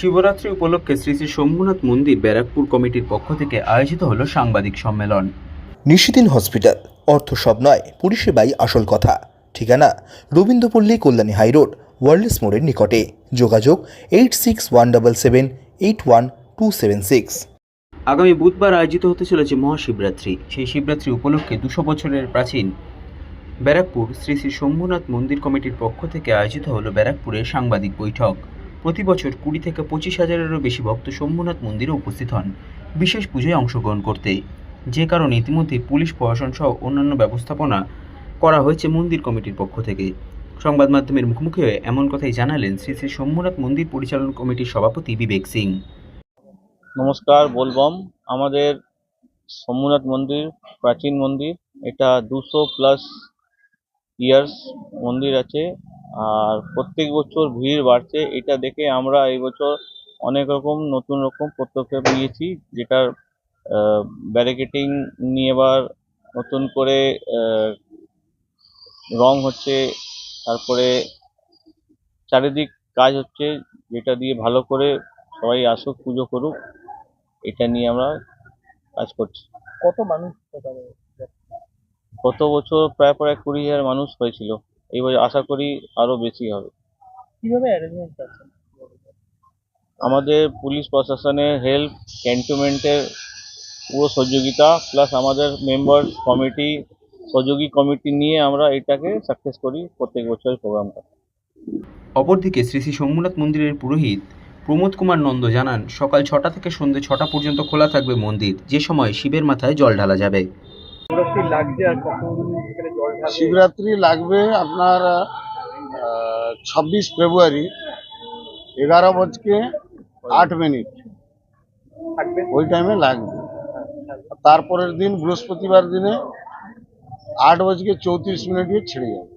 শিবরাত্রি উপলক্ষে শ্রী শ্রী শম্ভুনাথ মন্দির ব্যারাকপুর কমিটির পক্ষ থেকে আয়োজিত হলো সাংবাদিক সম্মেলন। নিশিদিন হসপিটাল অর্থ সব নয় পরিষেবাই আসল কথা। ঠিকানা রবীন্দ্রপল্লী কল্যাণী হাইরোড ওয়ার্ল্ডস মোড়ের নিকটে। যোগাযোগ eight six one double seven eight one two seven six. আগামী বুধবার আয়োজিত হতে চলেছে মহাশিবরাত্রি। সেই শিবরাত্রি উপলক্ষে দুশো বছরের প্রাচীন ব্যারাকপুর শ্রী শ্রী শম্ভুনাথ মন্দির কমিটির পক্ষ থেকে আয়োজিত হলো ব্যারাকপুরের সাংবাদিক বৈঠক। প্রতি বছর কুড়ি থেকে পঁচিশ হাজারেরও বেশি ভক্ত শম্ভুনাথ মন্দিরে উপস্থিত হন, বিশেষ পুজোয় অংশগ্রহণ করতে। যে কারণে ইতিমধ্যে পুলিশ, প্রশাসন সহ অন্যান্য ব্যবস্থাপনা করা হয়েছে মন্দির কমিটির পক্ষ থেকে। সংবাদ মাধ্যমের মুখোমুখি হয়ে এমন কথাই জানালেন শ্রী শ্রী শম্ভুনাথ মন্দির পরিচালন কমিটির সভাপতি বিবেক সিং। নমস্কার, বলবম। আমাদের সোমনাথ মন্দির, প্রাচীন মন্দির, এটা দুশো প্লাস ইয়ার্স মন্দির আছে। আর প্রত্যেক বছর ভিড় বাড়ছে। এটা দেখে আমরা এই বছর অনেক রকম নতুন রকম পদক্ষেপ নিয়েছি যেটার ব্যারিকেটিং নিয়ে এবার নতুন করে রং হচ্ছে তারপরে চারিদিক কাজ হচ্ছে যেটা দিয়ে ভালো করে সবাই আসুক পুজো করুক এটা নিয়ে আমরা কাজ করছি। কত মানুষ? গত বছর প্রায় প্রায় কুড়ি হাজার মানুষ হয়েছিল। এই আশা করি আরও বেশি হবে। কীভাবে অ্যারেঞ্জমেন্ট আছে আমাদের পুলিশ প্রশাসনের হেল্প ক্যান্টনমেন্টের পুরো সহযোগিতা প্লাস আমাদের মেম্বার কমিটি সহযোগী কমিটি নিয়ে আমরা এটাকে সাকসেস করি প্রত্যেক বছরের প্রোগ্রামটা অপরদিকে শ্রী শ্রী শম্ভুনাথ মন্দিরের পুরোহিত প্রমোদ কুমার নন্দ জানান সকাল ছটা থেকে সন্ধ্যে ছটা পর্যন্ত খোলা থাকবে মন্দির যে সময় শিবের মাথায় জল ঢালা যাবে। শিবরাত্রি লাগবে আপনার ছাব্বিশ ফেব্রুয়ারি এগারো বজকে আট মিনিট। ওই টাইমে লাগবে। তারপরের দিন বৃহস্পতিবার দিনে আট বজকে চৌত্রিশ মিনিটে ছেড়ে যাবে।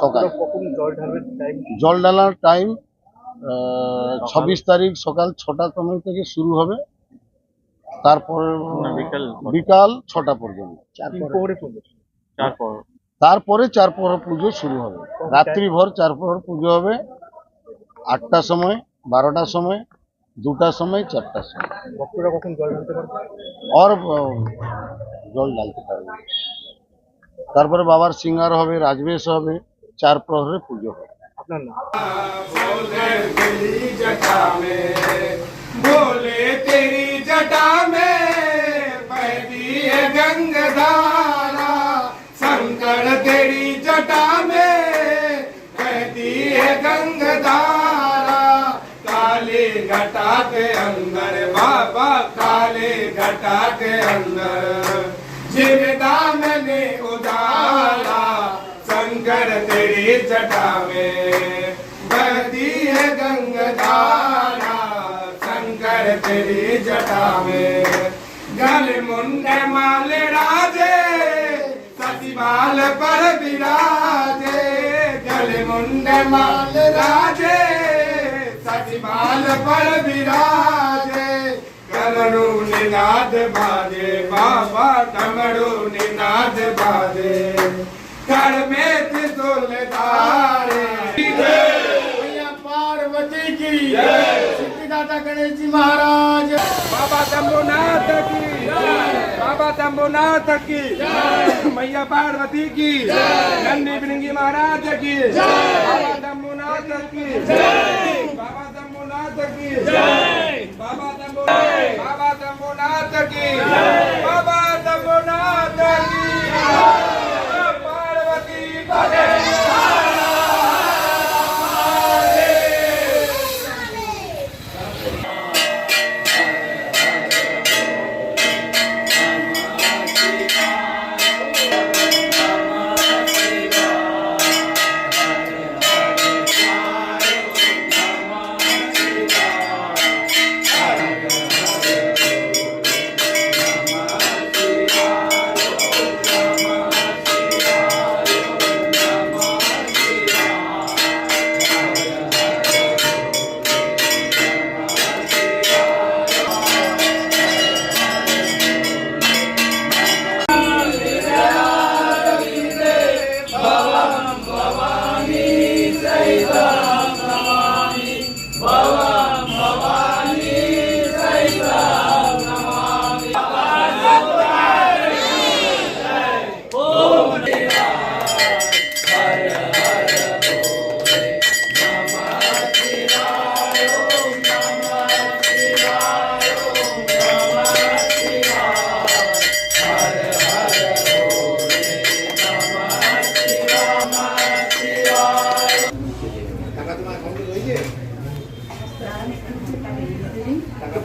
সকাল। জল ঢালার টাইম ছাব্বিশ তারিখ সকাল ছটা সময় থেকে শুরু হবে। তারপর বিকাল বিকাল ছটা পর্যন্ত। তারপর তারপরে চার প্রহর পুজো শুরু হবে। রাত্রি ভর চার প্রহর পুজো হবে। আটটার সময় বারোটার সময় দুটার সময় চারটার সময়। ভক্তরা কখন জল ঢালতে পারবে? আর জল ঢালতে পারবে তারপরে বাবার সিঙ্গার হবে রাজবেশ হবে চার প্রহরে পুজো হবে। আপনার নাম बोले तेरी जटा में बहती है गंगधारा शंकर तेरी जटा में बहती है गंगधारा काली घटा के अंदर बाबा काली घटा के अंदर जीवदान ने तेरी जटा में बहती है गंगधारा शंकर तेरी जटा में गल मुंड माल राजे सतीबाल पर विराजे गल मुंड माल राजे सतीबाल पर विराजे कमरू निनाद बाजे बाबा कमरू निनाद बाजे कर में त्रिशूल धारे। पार्वती की। सिद्धिदाता गणेश जी महाराज। बाबा शंभुनाथ की। बाबा शंभुनाथ की। मैया पार्वती की। नंदी बिरंगी महाराज की। बाबा शंभुनाथ की। बाबा शंभुनाथ की। बाबा शंभु बाबा शंभुनाथ की। बाबा शंभुनाथ की। Ateş!